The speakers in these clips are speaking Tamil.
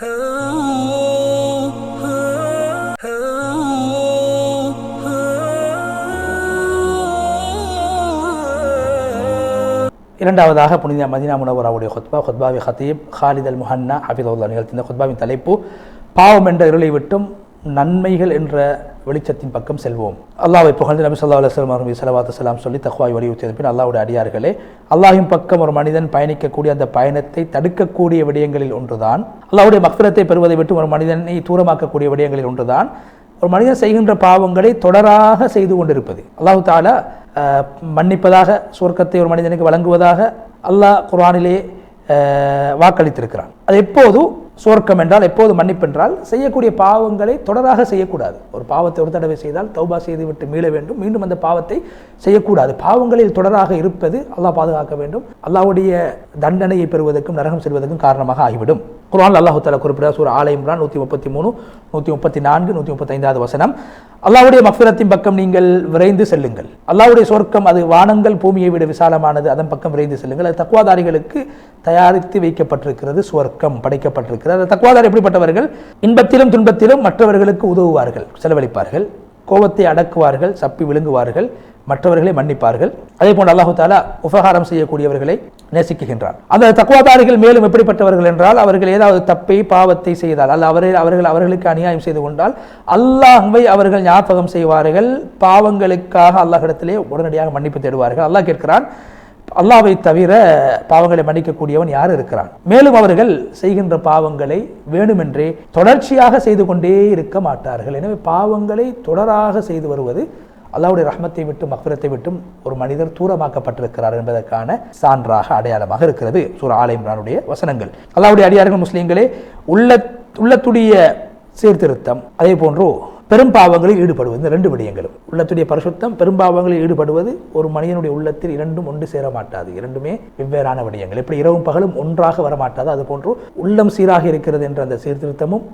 இரண்டாவதாக புனித மதினா முனவராவுடைய ஹுத்பா ஹுத்பாவி ஹத்தீப் ஹாலித் அல் முஹன்னா ஹபிதுல்லா நிகழ்த்தின ஹுத்பாவின் தலைப்பு பாவம் என்ற இருளை விட்டும் நன்மைகள் என்ற வெளிச்சத்தின் பக்கம் செல்வோம். அல்லாவை புகழ்ந்து நபி சொல்லா அலுவலம் அவர்கள் சலவாத்து செல்லாம் சொல்லி தஹ்வாய் வலியுறுத்தியது பின் அல்லாவுடைய அடியார்களே அல்லாஹின் பக்கம் ஒரு மனிதன் பயணிக்கக்கூடிய அந்த பயணத்தை தடுக்கக்கூடிய விடயங்களில் ஒன்றுதான். அல்லாவுடைய மக்பிரத்தை பெறுவதை விட்டு ஒரு மனிதனை தூரமாக்கக்கூடிய விடயங்களில் ஒன்றுதான். ஒரு மனிதன் செய்கின்ற பாவங்களை தொடராக செய்து கொண்டிருப்பது. அல்லாஹு தாலா மன்னிப்பதாக சுவர்க்கத்தை ஒரு மனிதனுக்கு வழங்குவதாக அல்லாஹ் குரானிலே வாக்களித்திருக்கிறான். அது எப்போதும் சுவர்க்கம் என்றால் எப்போது மன்னிப்பு என்றால் செய்யக்கூடிய பாவங்களை தொடராக செய்யக்கூடாது. ஒரு பாவத்தை ஒரு தடவை செய்தால் தௌபா செய்துவிட்டு மீள வேண்டும். மீண்டும் அந்த பாவத்தை செய்யக்கூடாது. பாவங்களில் தொடராக இருப்பது அல்லாஹ் பாதுகாக்க வேண்டும். அல்லாவுடைய தண்டனையை பெறுவதற்கும் நரகம் செல்வதற்கும் காரணமாக ஆகிவிடும். குரான் அல்லாஹு தஆலா குறிப்பிட்ட சூர் ஆலை இம்ரான் நூற்றி முப்பத்தி மூணு நூற்றி முப்பத்தி நான்கு நூற்றி முப்பத்தைந்தாவது வசனம். அல்லாவுடைய மக்ஃபிரத்தின் பக்கம் நீங்கள் விரைந்து செல்லுங்கள். அல்லாவுடைய சொர்க்கம் அது வானங்கள் பூமியை விட விசாலமானது. அதன் பக்கம் விரைந்து செல்லுங்கள். அது தக்குவாதாரிகளுக்கு தயாரித்து வைக்கப்பட்டிருக்கிறது. சுவர்க்கம் படைக்கப்பட்டிருக்கிறது. அந்த தக்குவாதார் எப்படிப்பட்டவர்கள்? இன்பத்திலும் துன்பத்திலும் மற்றவர்களுக்கு உதவுவார்கள். செலவழிப்பார்கள். கோபத்தை அடக்குவார்கள். சப்பி விழுங்குவார்கள். மற்றவர்களை மன்னிப்பார்கள். அதே போன்று அல்லாஹு தாலா உபகாரம் செய்யக்கூடியவர்களை நேசிக்குகின்றான் அந்த தக்குவாதாரிகள் மேலும் எப்படிப்பட்டவர்கள் என்றால் அவர்கள் ஏதாவது தப்பை பாவத்தை செய்தால் அல்ல அவர்கள் அவர்கள் அவர்களுக்கு அநியாயம் செய்து கொண்டால் அல்லாஹ்வை அவர்கள் ஞாபகம் செய்வார்கள். பாவங்களுக்காக அல்லாஹிடத்திலே உடனடியாக மன்னிப்பு தேடுவார்கள். அல்லாஹ் கேட்கிறான் அல்லாவை தவிர பாவங்களை மன்னிக்கக்கூடியவன் யார் இருக்கிறான்? மேலும் அவர்கள் செய்கின்ற பாவங்களை வேணுமென்றே தொடர்ச்சியாக செய்து கொண்டே இருக்க மாட்டார்கள். எனவே பாவங்களை தொடராக செய்து வருவது அல்லாவுடைய ரஹ்மத்தை விட்டும் மக்பிரத்தை விட்டும் ஒரு மனிதர் தூரமாக்கப்பட்டிருக்கிறார் என்பதற்கான சான்றாக அடையாளமாக இருக்கிறது. சூர் ஆலை இம்ரானுடைய வசனங்கள். அல்லாவுடைய அடியார்கள் முஸ்லீம்களே உள்ள உள்ளத்துடைய சீர்திருத்தம் அதே போன்று பெரும் பாவங்களில் ஈடுபடுவது இந்த ரெண்டு விடயங்களும். உள்ளத்துடைய பரிசுத்தம் பெரும்பாவங்களில் ஈடுபடுவது ஒரு மனிதனுடைய உள்ளத்தில் இரண்டும் ஒன்று சேர மாட்டாது இரண்டுமே வெவ்வேறான விடயங்கள். எப்படி இரவும் பகலும் ஒன்றாக வரமாட்டாது அது போன்று உள்ளம் சீராக இருக்கிறது என்ற அந்த சீர்திருத்தமும்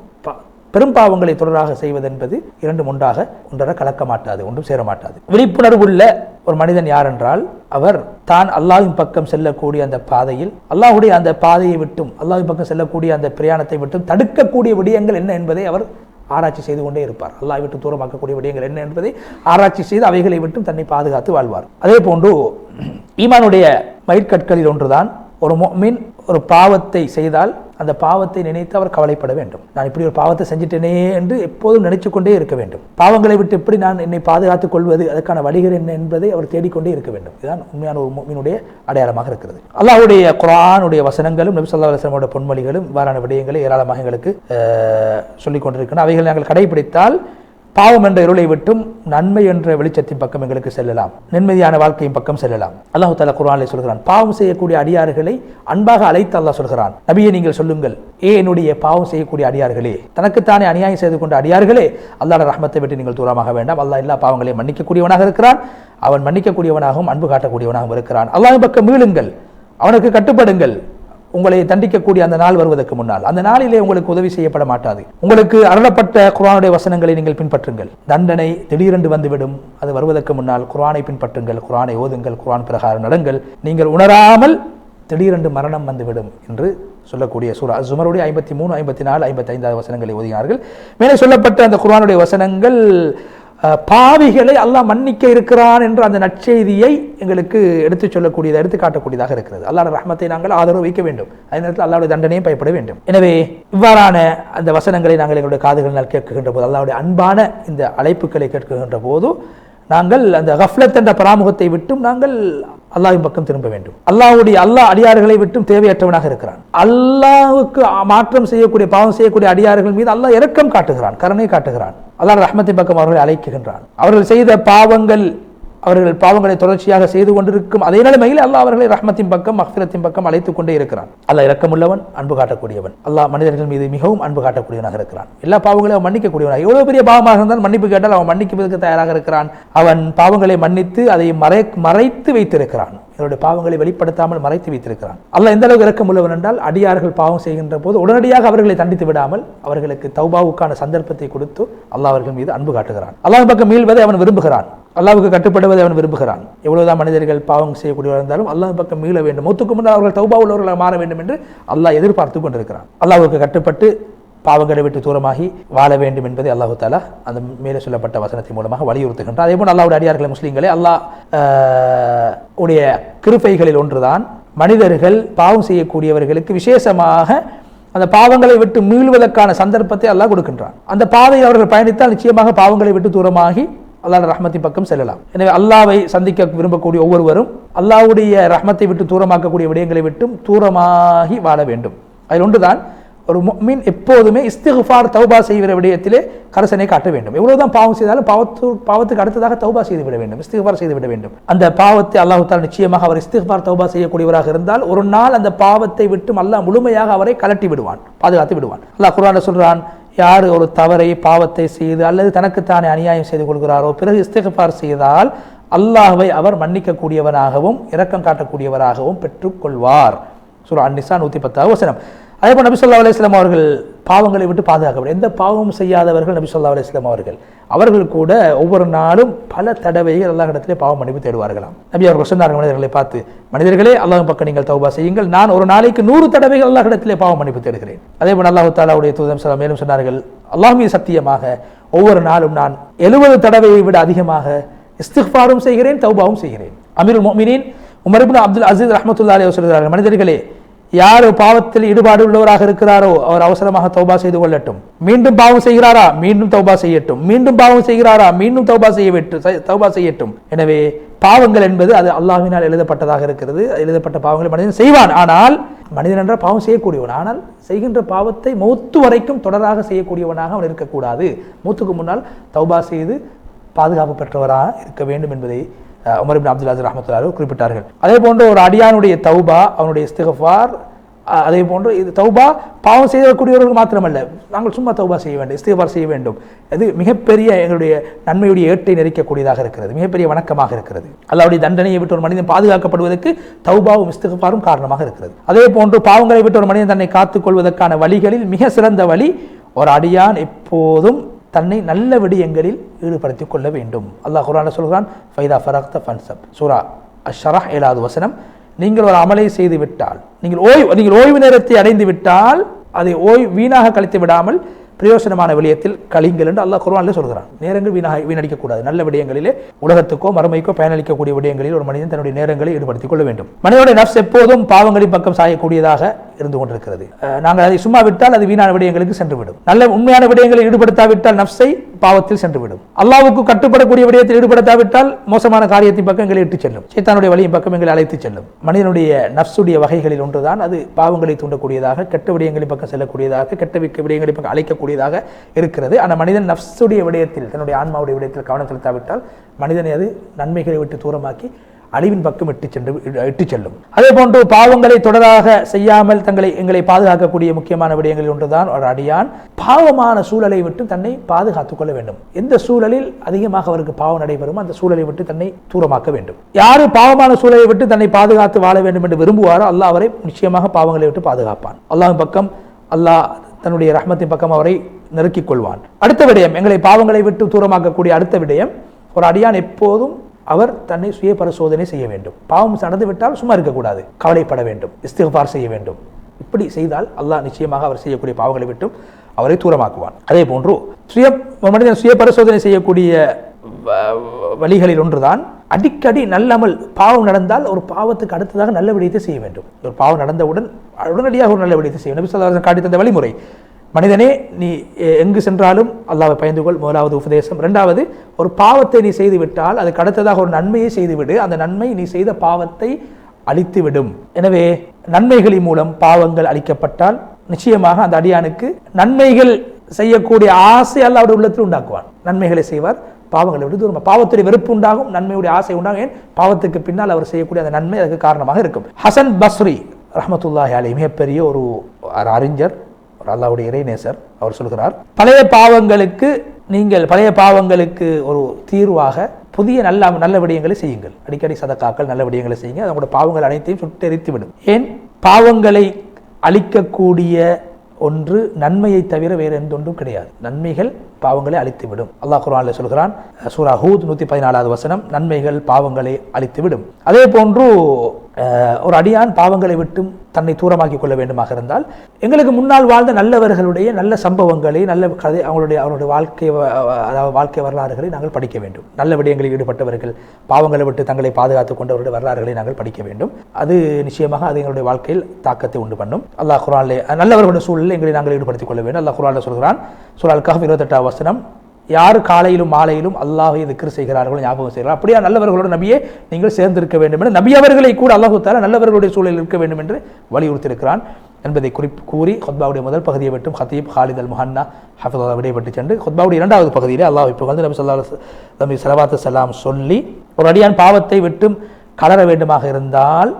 பெரும் பாவங்களை தொடராக செய்வதென்பது இரண்டும் ஒன்றாக ஒன்றர கலக்க மாட்டாது ஒன்றும் சேர மாட்டாது விழிப்புணர்வுள்ள ஒரு மனிதன் யார் என்றால் அவர் தான் அல்லாஹின் பக்கம் செல்லக்கூடிய அந்த பாதையில் அல்லாஹுடைய அந்த பாதையை விட்டும் அல்லாஹின் பக்கம் செல்லக்கூடிய அந்த பிரயாணத்தை விட்டும் தடுக்கக்கூடிய விடயங்கள் என்ன என்பதை அவர் ஆராய்ச்சி செய்து கொண்டே இருப்பார். அல்லாஹ் விட்டு தூரமாக்கக்கூடிய விடயங்கள் என்ன என்பதை ஆராய்ச்சி செய்து அவைகளை விட்டும் தன்னை பாதுகாத்து வாழ்வார். அதே போன்று ஈமானுடைய மயிர்கற்களில் ஒன்றுதான் ஒரு மீன் ஒரு பாவத்தை செய்தால் அந்த பாவத்தை நினைத்து அவர் கவலைப்பட வேண்டும். நான் இப்படி ஒரு பாவத்தை செஞ்சிட்டேனே என்று எப்போதும் நினைச்சு கொண்டே இருக்க வேண்டும். பாவங்களை விட்டு எப்படி நான் என்னை பாதுகாத்துக் கொள்வது அதற்கான வழிகள் என்ன என்பதை அவர் தேடிக்கொண்டே இருக்க வேண்டும். இதுதான் உண்மையான ஒரு மீனுடைய அடையாளமாக இருக்கிறது. அல்லாவுடைய குரானுடைய வசனங்களும் நபி பொன்மொழிகளும் இவ்வாறான விடயங்களை ஏராளமாக எங்களுக்கு சொல்லிக் கொண்டிருக்கணும் அவைகளை நாங்கள் கடைபிடித்தால் பாவம் என்ற இருளை விட்டும் நன்மை என்ற வெளிச்சத்தின் பக்கம் எங்களுக்கு செல்லலாம். நிம்மதியான வாழ்க்கையின் பக்கம் செல்லலாம். அல்லாஹு தாலா குரானை சொல்கிறான் பாவம் செய்யக்கூடிய அடியார்களை அன்பாக அழைத்து அல்லாஹ் சொல்கிறான். நபியை நீங்கள் சொல்லுங்கள் ஏ என்னுடைய பாவம் செய்யக்கூடிய அடியார்களே தனக்குத்தானே அநியாயம் செய்து கொண்ட அடியார்களே அல்லாஹ் ரஹமத்தை விட்டு நீங்கள் தூரமாக வேண்டாம். அல்லாஹ் எல்லா பாவங்களையும் மன்னிக்கக்கூடியவனாக இருக்கிறான். அவன் மன்னிக்கக்கூடியவனாகவும் அன்பு காட்டக்கூடியவனாகவும் இருக்கிறான். அல்லாஹ் பக்கம் மீளுங்கள் அவனுக்கு கட்டுப்படுங்கள். உங்களை தண்டிக்கக்கூடிய அந்த நாள் வருவதற்கு முன்னால் அந்த நாளிலே உங்களுக்கு உதவி செய்யப்பட மாட்டாது. உங்களுக்கு அருளப்பட்ட குர்ஆனுடைய வசனங்களை நீங்கள் பின்பற்றுங்கள். தண்டனை திடீரென்று வந்துவிடும். அது வருவதற்கு முன்னால் குரானை பின்பற்றுங்கள். குரானை ஓதுங்கள். குர்ஆன் பிரகாரம் நடங்கள். நீங்கள் உணராமல் திடீரென்று மரணம் வந்துவிடும் என்று சொல்லக்கூடிய சூரா சுமருடைய ஐம்பத்தி மூணு ஐம்பத்தி நாலு ஐம்பத்தி ஐந்தாவது வசனங்களை ஓதினார்கள். மேலே சொல்லப்பட்ட அந்த குர்ஆனுடைய வசனங்கள் பாவிகளை அல்லாஹ் மன்னிக்க இருக்கிறான் என்ற அந்த நற்செய்தியை எங்களுக்கு எடுத்துச் சொல்லக்கூடியதாக எடுத்து காட்டக்கூடியதாக இருக்கிறது. அல்லாட ரஹமத்தை நாங்கள் ஆதரவு வைக்க வேண்டும். அதே நேரத்தில் அல்லாவுடைய தண்டனையும் பயப்பட வேண்டும். எனவே இவ்வாறான அந்த வசனங்களை நாங்கள் எங்களுடைய காதுகளினால் கேட்கின்ற போது அல்லாவுடைய அன்பான இந்த அழைப்புகளை கேட்கின்ற போது நாங்கள் அந்த ஹஃப்லத் என்ற பராமுகத்தை விட்டும் நாங்கள் அல்லாஹ்வின் பக்கம் திரும்ப வேண்டும். அல்லாஹ்வுடைய அல்லாஹ் அடியார்களை விட்டும் தேவையற்றவனாக இருக்கிறான். அல்லாஹுக்கு மாற்றம் செய்யக்கூடிய பாவம் செய்யக்கூடிய அடியார்கள் மீது அல்லாஹ் இரக்கம் காட்டுகிறான் கருணை காட்டுகிறான். அல்லாஹ் ரஹ்மத்தின் பக்கம் அவர்களை அழைக்குகின்றான் அவர்கள் செய்த பாவங்கள் அவர்கள் பாவங்களை தொடர்ச்சியாக செய்து கொண்டிருக்கும் அதே நிலைமையில் அல்லாஹ் அவர்களை ரஹ்மத்தின் பக்கம் மஹ்ஃபிரத்தின் பக்கம் அழைத்துக் கொண்டே இருக்கிறான். அல்லாஹ் இரக்கமுள்ளவன் அன்பு காட்டக்கூடியவன். அல்லாஹ் மனிதர்கள் மீது மிகவும் அன்பு காட்டக்கூடியவனாக இருக்கிறான். எல்லா பாவங்களையும் அவன் மன்னிக்கக்கூடியவனாக எவ்வளவு பெரிய பாவமாக இருந்தால் மன்னிப்பு கேட்டால் அவன் மன்னிப்பதற்கு தயாராக இருக்கிறான். அவன் பாவங்களை மன்னித்து அதை மறை மறைத்து வைத்திருக்கிறான். என்னுடைய பாவங்களை வெளிப்படுத்தாமல் மறைத்து வைத்திருக்கிறான். அல்லாஹ் எந்த அளவுக்கு இரக்கம் உள்ளவன் என்றால் அடியார்கள் பாவம் செய்கின்ற போது உடனடியாக அவர்களை தண்டித்து விடாமல் அவர்களுக்கு தௌபாவுக்கான சந்தர்ப்பத்தை கொடுத்து அல்லாஹ் அவர்கள் மீது அன்பு காட்டுகிறான். அல்லாஹ் பக்கம் மீள்வதை அவன் விரும்புகிறான். அல்லாவுக்கு கட்டுப்படுவதை அவன் விரும்புகிறான். எவ்வளவுதான் மனிதர்கள் பாவம் செய்யக்கூடியவர் இருந்தாலும் அல்லாஹ் பக்கம் மீள வேண்டும். மூத்துக்கு முன்னால் அவர்கள் தௌபா உள்ளவர்களாக மாற வேண்டும் என்று அல்லாஹ் எதிர்பார்த்து கொண்டிருக்கிறான். அல்லாவுக்கு கட்டுப்பட்டு பாவங்களை விட்டு தூரமாகி வாழ வேண்டும் என்பதை அல்லாஹு தாலா அந்த மேலே சொல்லப்பட்ட வசனத்தின் மூலமாக வலியுறுத்துகின்றார் அதே போல் அல்லாவுடைய அடியார்கள் முஸ்லீம்களே அல்லாஹ் உடைய கிருப்பைகளில் ஒன்றுதான் மனிதர்கள் பாவம் செய்யக்கூடியவர்களுக்கு விசேஷமாக அந்த பாவங்களை விட்டு மீள்வதற்கான சந்தர்ப்பத்தை அல்லாஹ் கொடுக்கின்றான். அந்த பாதையில் அவர்கள் பயணித்தால் நிச்சயமாக பாவங்களை விட்டு தூரமாகி அல்லாஹ் ரஹ்மத்தின் பக்கம் செல்லலாம். எனவே அல்லாவை சந்திக்க விரும்பக்கூடிய ஒவ்வொருவரும் அல்லாஹ்வுடைய ரஹ்மத்தை விட்டு தூரமாக்கக்கூடிய விடயங்களை விட்டும் தூரமாகி வாழ வேண்டும். அதில் ஒன்றுதான் ஒரு மீன் எப்போதுமே இஸ்திகுஃபார் தௌபா செய்கிற விடயத்திலே கரசனை காட்ட வேண்டும். எவ்வளவுதான் பாவம் செய்தாலும் பாவத்து பாவத்துக்கு அடுத்ததாக தௌபா செய்து விட வேண்டும். இஸ்திகுஃபார் செய்து விட வேண்டும். அந்த பாவத்தை அல்லாஹ் நிச்சயமாக அவர் இஸ்திகுஃபார் தௌபா செய்யக்கூடியவராக இருந்தால் ஒரு நாள் அந்த பாவத்தை விட்டும் அல்லாஹ் முழுமையாக அவரை கலட்டி விடுவான் பாதுகாத்து விடுவான். அல்லாஹ் குரான சொல்றான் யார் ஒரு தவறை பாவத்தை செய்து அல்லது தனக்குத்தானே அநியாயம் செய்து கொள்கிறாரோ பிறகு இஸ்திகபார் செய்தால் அல்லாஹ்வை அவர் மன்னிக்கக்கூடியவனாகவும் இரக்கம் காட்டக்கூடியவராகவும் பெற்றுக்கொள்வார். சுரா அந்நிசா நூற்றி பத்தாவது வசனம். அதே போல் நபி சொல்லா அவர்கள் பாவங்களை விட்டு பாதுகாக்கப்படும் எந்த பாவமும் செய்யாதவர்கள் நபி சொல்லா அவர்கள். அவர்கள் கூட ஒவ்வொரு நாளும் பல தடவைகள் அல்லாஹ் இடத்திலே பாவம் மன்னிப்பு தேடுவார்களாம். நபி அவர்கள் சொன்னார்கள் மனிதர்களை பார்த்து மனிதர்களே அல்லாஹ் பக்கம் நீங்கள் தௌபா செய்யுங்கள். நான் ஒரு நாளைக்கு நூறு தடவைகள் எல்லா இடத்திலே பாவம் மன்னிப்பு தேடுகிறேன். அதே போல் அல்லாஹு தாலாவுடைய தூதம் சொல்ல மேலும் சொன்னார்கள் அல்லாஹ் சத்தியமாக ஒவ்வொரு நாளும் நான் எழுபது தடவையை விட அதிகமாக இஸ்திஃபாரும் செய்கிறேன் தௌபாவும் செய்கிறேன். அமீர் மோமினின் உமர்பின் அப்துல் அசீஸ் ரஹமத்துல்லா அலி சொல்கிறார்கள் மனிதர்களே யார் பாவத்தில் ஈடுபாடு உள்ளவராக இருக்கிறாரோ அவர் அவசரமாக தௌபா செய்து கொள்ளட்டும். மீண்டும் பாவம் செய்கிறாரா? மீண்டும் தௌபா செய்யட்டும். மீண்டும் பாவம் செய்கிறாரா? மீண்டும் தௌபா செய்ய விட்டு தௌபா செய்யட்டும். எனவே பாவங்கள் என்பது அது அல்லாஹினால் எழுதப்பட்டதாக இருக்கிறது. எழுதப்பட்ட பாவங்களை மனிதன் செய்வான். ஆனால் மனிதன் என்ற பாவம் செய்யக்கூடியவன். ஆனால் செய்கின்ற பாவத்தை மூத்து வரைக்கும் தொடராக செய்யக்கூடியவனாக அவன் இருக்கக்கூடாது. மூத்துக்கு முன்னால் தௌபா செய்து பாதுகாப்பு பெற்றவராக இருக்க வேண்டும் என்பதை உமர் இபின் அப்துல் அசர் ரஹமத்துல்லாஹு குறிப்பிட்டார்கள். அதே போன்று ஒரு அடியானுடைய தௌபா அவனுடைய இஸ்திகஃபார் அதே போன்று இது தௌபா பாவம் செய்யக்கூடியவர்கள் மாத்திரமல்ல. நாங்கள் சும்மா தௌபா செய்ய வேண்டும் இஸ்திகபார் செய்ய வேண்டும். இது மிகப்பெரிய எங்களுடைய நன்மையுடைய ஏட்டை நெரிக்கக்கூடியதாக இருக்கிறது மிகப்பெரிய வணக்கமாக இருக்கிறது. அல்லாவுடைய தண்டனையை விட்டு ஒரு மனிதன் பாதுகாக்கப்படுவதற்கு தௌபாவும் இஸ்திகபாரும் காரணமாக இருக்கிறது. அதே போன்று பாவங்களை விட்டு ஒரு மனிதன் தன்னை காத்துக் கொள்வதற்கான வழிகளில் மிக சிறந்த வழி ஒரு அடியான் எப்போதும் தன்னை நல்ல விடயங்களில் ஈடுபடுத்தி கொள்ள வேண்டும். அல்லாஹ் குரான சொல்கிறான் ஃபைதா ஃபரக்த ஃபன்சப். சூரா அஷ்ஷரஹ் ஏழாவது வசனம் நீங்கள் ஒரு அமலை செய்து விட்டால் நீங்கள் ஓய்வு நீங்கள் ஓய்வு நேரத்தை அடைந்து விட்டால் அதை ஓய்வு வீணாக கழித்து விடாமல் பிரயோசனமான விடயத்தில் கழிங்கள் என்று அல்லாஹ் குர்ஆனில் சொல்கிறான். நேரங்கள் வீணாக வீணடிக்கக்கூடாது நல்ல விடயங்களிலே உலகத்துக்கோ மறுமைக்கோ பயனளிக்கக்கூடிய விடயங்களில் ஒரு மனிதன் தன்னுடைய நேரங்களை ஈடுபடுத்திக் கொள்ள வேண்டும். மனிதனுடைய நப்ஸ் எப்போதும் பாவங்களின் பக்கம் சாயக்கூடியதாக இருந்து கொண்டிருக்கிறது. நாங்கள் அதை சும்மா விட்டால் அது வீணான விடயங்களுக்கு சென்றுவிடும். நல்ல உண்மையான விடயங்களில் ஈடுபடுத்தாவிட்டால் நப்சை பாவத்தில் சென்றுவிடும். அல்லாவுக்கு கட்டுப்படக்கூடிய விடயத்தில் ஈடுபடுத்தாவிட்டால் மோசமான காரியத்தின் பக்கம் எங்களை இட்டுச் செல்லும். சைத்தானுடைய வழியின் பக்கம் எங்களை அழைத்துச் செல்லும். மனிதனுடைய நப்சுடைய வகைகளில் ஒன்றுதான் அது பாவங்களை தூண்டக்கூடியதாக கெட்ட விடயங்களின் பக்கம் செல்லக்கூடியதாக கெட்ட விக்க விடயங்களின் பக்கம் அழைக்கக்கூடியதாக இருக்கிறது. ஆனால் மனிதன் நப்சுடைய விடயத்தில் தன்னுடைய ஆன்மாவுடைய விடயத்தில் கவனம் செலுத்தாவிட்டால் மனிதனை அது நன்மைகளை விட்டு தூரமாக்கி அழிவின் பக்கம் இட்டு சென்று இட்டு செல்லும். அதே போன்று பாவங்களை தொடராக செய்யாமல் தங்களை எங்களை பாதுகாக்கக்கூடிய முக்கியமான விடயங்களில் ஒன்றுதான் ஒரு அடியான். பாவமான சூழலை விட்டு தன்னை பாதுகாத்துக் கொள்ள வேண்டும். எந்த சூழலில் அதிகமாக அவருக்கு பாவம் நடைபெறும் அந்த சூழலை விட்டு தன்னை தூரமாக்க வேண்டும். யாரு பாவமான சூழலை விட்டு தன்னை பாதுகாத்து வாழ வேண்டும் என்று விரும்புவாரோ அல்லாஹ் அவரை நிச்சயமாக பாவங்களை விட்டு பாதுகாப்பான். அல்லாஹின் பக்கம் அல்லாஹ் தன்னுடைய ரஹ்மத்தின் பக்கம் அவரை நெருக்கிக் கொள்வான். அடுத்த விடயம் எங்களை பாவங்களை விட்டு தூரமாக்கக்கூடிய அடுத்த விடயம் ஒரு அடியான் எப்போதும் அவர் தன்னை சுய பரிசோதனை செய்ய வேண்டும். பாவம் நடந்துவிட்டால் சும்மா இருக்கக்கூடாது. கவலைப்பட வேண்டும். இஸ்திஃபார் செய்ய வேண்டும். இப்படி செய்தால் அல்லாஹ் நிச்சயமாக அவர் செய்யக்கூடிய பாவங்களை விட்டும் அவரை தூரமாக்குவான். அதே போன்று சுய மனிதன் சுய பரிசோதனை செய்யக்கூடிய வழிகளில் ஒன்றுதான். அடிக்கடி நல்லமல் பாவம் நடந்தால் ஒரு பாவத்துக்கு அடுத்ததாக நல்ல விடயத்தை செய்ய வேண்டும். ஒரு பாவம் நடந்தவுடன் உடனடியாக ஒரு நல்ல விடயத்தை செய்ய வேண்டும். காட்டி தந்த வழிமுறை. மனிதனே நீ எங்கு சென்றாலும் அல்லாவை பயந்து கொள் முதலாவது உபதேசம். ரெண்டாவது ஒரு பாவத்தை நீ செய்துவிட்டால் அதுக்கு அடுத்ததாக ஒரு நன்மையை செய்துவிடு. அந்த நன்மை நீ செய்த பாவத்தை அழித்துவிடும். எனவே நன்மைகளின் மூலம் பாவங்கள் அழிக்கப்பட்டால் நிச்சயமாக அந்த அடியானுக்கு நன்மைகள் செய்யக்கூடிய ஆசை அல்லாவுடைய உள்ளத்தில் உண்டாக்குவான். நன்மைகளை செய்வார் பாவங்களை விட்டு தூரம் பாவத்துடைய வெறுப்பு உண்டாகும் நன்மையுடைய ஆசை உண்டாகும். ஏன்? பாவத்துக்கு பின்னால் அவர் செய்யக்கூடிய அந்த நன்மை அதுக்கு காரணமாக இருக்கும். ஹசன் பஸ்ரி ரஹமத்துல்லாஹி அலி மிகப்பெரிய ஒரு அறிஞர். ஒரு அல்லாவுடைய இறைநேசர் அவர் சொல்கிறார் பழைய பாவங்களுக்கு நீங்கள் பழைய பாவங்களுக்கு ஒரு தீர்வாக புதிய நல்ல நல்ல விடயங்களை செய்யுங்கள். அடிக்கடி சதக்காக்கள் நல்ல விடயங்களை செய்யுங்க. அவங்களோட பாவங்கள் அனைத்தையும் சுட்டெரித்து விடும் ஏன்? பாவங்களை அழிக்கக்கூடிய ஒன்று நன்மையை தவிர வேறு எந்த ஒன்றும் கிடையாது. நன்மைகள் பாவங்களை அழித்துவிடும். அல்லாஹ் குர்ஆன்ல சொல்கிறான் சூரா ஹூத் நூற்றி பதினாலாவது வசனம் நன்மைகள் பாவங்களை அழித்துவிடும். அதே போன்று ஒரு அடியான் பாவங்களை விட்டும் தன்னை தூரமாக்கிக் கொள்ள வேண்டுமாக இருந்தால் எங்களுக்கு முன்னால் வாழ்ந்த நல்லவர்களுடைய நல்ல சம்பவங்களை நல்ல கதை அவங்களுடைய அவருடைய வாழ்க்கை அதாவது வாழ்க்கை வரலாறுகளை நாங்கள் படிக்க வேண்டும். நல்ல விடயங்களில் ஈடுபட்டவர்கள் பாவங்களை விட்டு தங்களை பாதுகாத்துக் கொண்டவருடைய வரலாறுகளை நாங்கள் படிக்க வேண்டும். அது நிச்சயமாக அது எங்களுடைய வாழ்க்கையில் தாக்கத்தை உண்டு பண்ணும். அல்லாஹ் குரானிலே நல்லவர்களுடைய சூழலில் எங்களை நாங்கள் ஈடுபடுத்திக் கொள்ள வேண்டும். அல்லாஹ் குரானில் சொல்கிறான் சூழல் கஹ் இருபத்தெட்டாம் வசனம் யார் காலையிலும் மாலையிலும் அல்லாஹை திக்ர் செய்கிறார்களோ ஞாபகம் செய்கிறார்கள் அப்படியா நல்லவர்களோட நபியே நீங்கள் சேர்ந்திருக்க வேண்டும் என்று நபி அவர்களை கூட அல்லாஹு தாலா நல்லவர்களுடைய சூழலில் இருக்க வேண்டும் என்று வலியுறுத்தியிருக்கிறான் என்பதை குறிப்பு கூறி ஹொத்பாவுடைய முதல் பகுதியை விட்டும் ஹத்தீப் ஹாலித் அல் முஹன்னா ஹஃபிதா விடைபட்டு சென்று ஹொத்பாவுடைய இரண்டாவது பகுதியிலே அல்லாஹ் இப்போ வந்து நபி சொல்லா நபி சலவாத்து சலாம் சொல்லி ஒரு அடியான் பாவத்தை விட்டும் கலர வேண்டுமாக இருந்தால்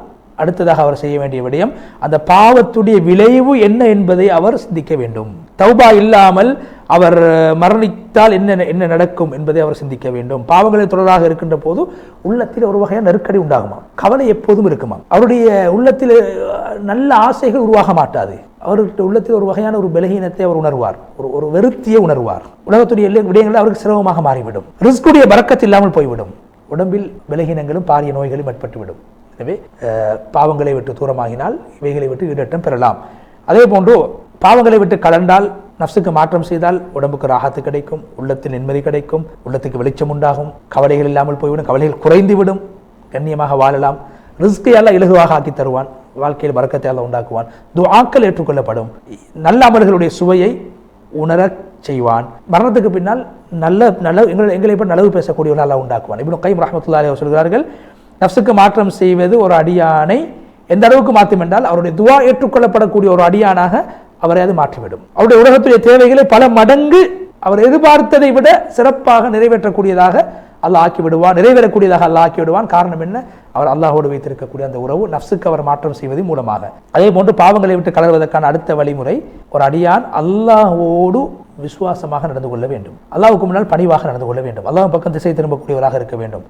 அடுத்ததாக அவர் செய்ய வேண்டிய விடயம் அந்த பாவத்துடைய விளைவு என்ன என்பதை அவர் சிந்திக்க வேண்டும். தௌபா இல்லாமல் அவர் மரணித்தால் என்ன என்ன நடக்கும் என்பதை அவர் சிந்திக்க வேண்டும். பாவங்களை தொடராக இருக்கின்ற போது உள்ளத்தில் ஒரு வகையான நெருக்கடி உண்டாகுமா கவலை எப்போதும் இருக்குமா அவருடைய உள்ளத்தில் நல்ல ஆசைகள் உருவாக மாட்டாது. அவர்கிட்ட உள்ளத்தில் ஒரு வகையான ஒரு பலகீனத்தை அவர் உணர்வார். ஒரு ஒரு வெறுத்தியை உணர்வார். உலகத்துடைய எல்லா விடயங்கள் அவருக்கு சிரமமாக மாறிவிடும். ரிஸ்குடைய பறக்கத்து இல்லாமல் போய்விடும். உடம்பில் பலகீனங்களும் பாரிய நோய்களும் ஏற்பட்டுவிடும். எனவே பாவங்களை விட்டு தூரமாகினால் இவைகளை விட்டு ஈடட்டம் பெறலாம். அதே போன்று பாவங்களை விட்டு கலண்டால் நஃப்ஸுக்கு மாற்றம் செய்தால் உடம்புக்கு ராகத்து கிடைக்கும் உள்ளத்தில் நிம்மதி கிடைக்கும் உள்ளத்துக்கு வெளிச்சம் உண்டாகும் கவலைகள் இல்லாமல் போய்விடும் கவலைகள் குறைந்துவிடும் கண்ணியமாக வாழலாம் ரிஸ்கை இலகுவாக ஆக்கி தருவான் வாழ்க்கையில் வரக்கத்தை எல்லாம் உண்டாக்குவான் துஆக்கள் ஏற்றுக்கொள்ளப்படும். நல்ல அமல்களுடைய சுவையை உணரச் செய்வான். மரணத்துக்கு பின்னால் நல்ல நல்ல எங்களை எங்களை பற்றி நலவு பேசக்கூடியவர்கள் உண்டாக்குவான். இப்படி கைம் ரஹ்மத்துல்லாஹி சொல்கிறார்கள் நஃப்ஸுக்கு மாற்றம் செய்வது ஒரு அடியானை எந்த அளவுக்கு மாற்றும் என்றால் அவருடைய துவா ஏற்றுக்கொள்ளப்படக்கூடிய ஒரு அடியானாக அவரை அது மாற்றிவிடும். அவருடைய உலகத்துடைய தேவைகளை பல மடங்கு அவர் எதிர்பார்த்ததை விட சிறப்பாக நிறைவேற்றக்கூடியதாக அல்லா ஆக்கி விடுவான் நிறைவேறக்கூடியதாக அல்லாஹ் ஆக்கி விடுவான் காரணம் என்ன? அவர் அல்லாஹோடு வைத்திருக்கக்கூடிய அந்த உறவு நஃப்ஸுக்கு அவர் மாற்றம் செய்வது மூலமாக. அதே போன்று பாவங்களை விட்டு கலர்வதற்கான அடுத்த வழிமுறை ஒரு அடியான் அல்லாஹோடு விசுவாசமாக நடந்து கொள்ள வேண்டும். அல்லாவுக்கு முன்னால் பணிவாக நடந்து கொள்ள வேண்டும். அல்லாஹ் பக்கம் திசை திரும்பக்கூடியவராக இருக்க வேண்டும்.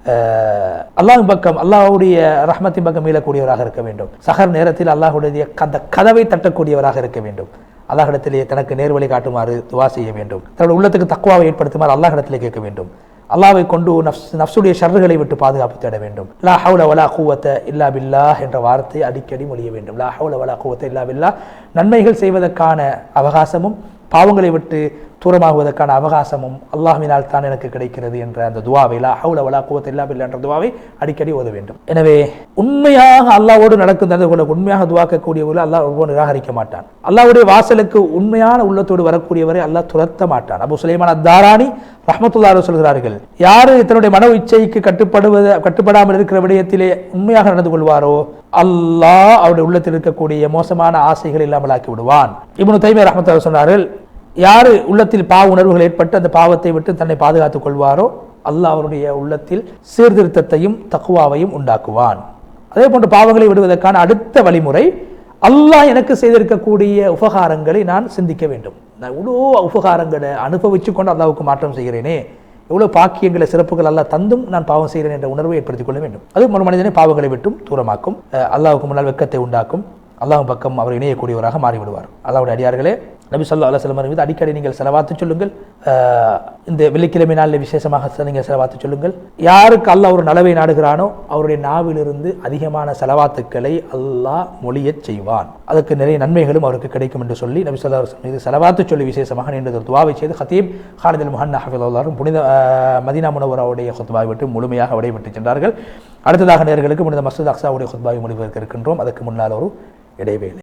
அல்லாஹின் பக்கம் அல்லாஹுடைய ரஹ்மத்தின் பக்கம் மீளக்கூடியவராக இருக்க வேண்டும். சகர் நேரத்தில் அல்லாஹுடைய அந்த கதவை தட்டக்கூடியவராக இருக்க வேண்டும். அல்லாஹிடத்திலே தனக்கு நேர்வழி காட்டுமாறு துவா செய்ய வேண்டும். தன்னுடைய உள்ளத்துக்கு தக்குவாவை ஏற்படுத்துமாறு அல்லாஹிடத்திலே கேட்க வேண்டும். அல்லாவை கொண்டு நஃப்ஸ் நஃப்ஸுடைய ஷர்களை விட்டு பாதுகாப்பு தேட வேண்டும். லா ஹவுல வலா கூவத்தை இல்லா பில்லா என்ற வார்த்தை அடிக்கடி மொழிய வேண்டும். லா ஹவுல வலா கூவத்தை இல்லா பில்லா. நன்மைகள் செய்வதற்கான அவகாசமும் பாவங்களை விட்டு தூரமாகுவதற்கான அவகாசமும் அல்லாஹினால் தான் எனக்கு கிடைக்கிறது என்ற அந்த துவாவை லா ஹவுல வலா குவத் இல்லா பில்லா என்ற துவாவை அடிக்கடி ஓத வேண்டும். எனவே உண்மையாக அல்லாவோடு நடக்கும் தந்து கொள்ள உண்மையாக துவாக்கக்கூடியவர்களை அல்லாஹ் ஒருவன் நிராகரிக்க மாட்டான். அல்லாஹ்வுடைய வாசலுக்கு உண்மையான உள்ளத்தோடு வரக்கூடியவரை அல்லாஹ் துரத்த மாட்டான். அபு சுலைமான் அத்தாரானி ரஹமத்துல்லாரு சொல்கிறார்கள் யாரு தன்னுடைய மன இச்சைக்கு கட்டுப்படுவது கட்டுப்படாமல் இருக்கிற விடயத்திலே உண்மையாக நடந்து கொள்வாரோ? அல்லாஹ் அவருடைய உள்ளத்தில் இருக்கக்கூடிய மோசமான ஆசைகள் இல்லாமல் ஆக்கி விடுவான். இவனு தைமியா ரஹமத்துல்லா சொன்னார்கள் யார் உள்ளத்தில் பாவ உணர்வுகள் ஏற்பட்டு அந்த பாவத்தை விட்டு தன்னை பாதுகாத்துக் கொள்வாரோ அல்லாஹ் அவருடைய உள்ளத்தில் சீர்திருத்தத்தையும் தக்குவாவையும் உண்டாக்குவான். அதே போன்று பாவங்களை விடுவதற்கான அடுத்த வழிமுறை அல்லாஹ் எனக்கு செய்திருக்கக்கூடிய உபகாரங்களை நான் சிந்திக்க வேண்டும். நான் இவ்வளோ உபகாரங்களை அனுபவிச்சு கொண்டு அல்லாவுக்கு மாற்றம் செய்கிறேனே எவ்வளோ பாக்கியங்களை சிறப்புகள் அல்லா தந்தும் நான் பாவம் செய்கிறேன் என்ற உணர்வை ஏற்படுத்திக் கொள்ள வேண்டும். அது ஒரு மனிதனை பாவங்களை விட்டும் தூரமாக்கும். அல்லாவுக்கு முன்னால் வெக்கத்தை உண்டாக்கும். அல்லாஹ் பக்கம் அவர் இணையக்கூடியவராக மாறிவிடுவார். அல்லாவுடைய அடியார்களே நபி சொல்லா அலுவலம் மீது அடிக்கடி நீங்கள் செலவாத்து சொல்லுங்கள். இந்த வெள்ளிக்கிழமை நாளில் விசேஷமாக நீங்கள் செலவாத்து சொல்லுங்கள். யாருக்கு அல்லாஹ் ஒரு நலவை நாடுகிறானோ அவருடைய நாவிலிருந்து அதிகமான செலவாத்துக்களை அல்லாஹ் மொழியச் செய்வான். அதற்கு நிறைய நன்மைகளும் அவருக்கு கிடைக்கும் என்று சொல்லி நபி சொல்லா அலுவலம் மீது செலவாத்து சொல்லி விசேஷமாக நின்று ஒரு துவாவை செய்து ஹத்தீப் ஹாலிதல் முஹன் ஹஃபிதுல்லாரும் புனித மதினா மதீனா முனவராவுடைய ஹுத்பாவை விட்டு முழுமையாக விடைபெற்று சென்றார்கள். அடுத்ததாக நேர்களுக்கு புனித மசூத் அக்சாவுடைய ஹுத்பாவை முடிவதற்கு இருக்கின்றோம். அதற்கு முன்னால் ஒரு இடைவேளை.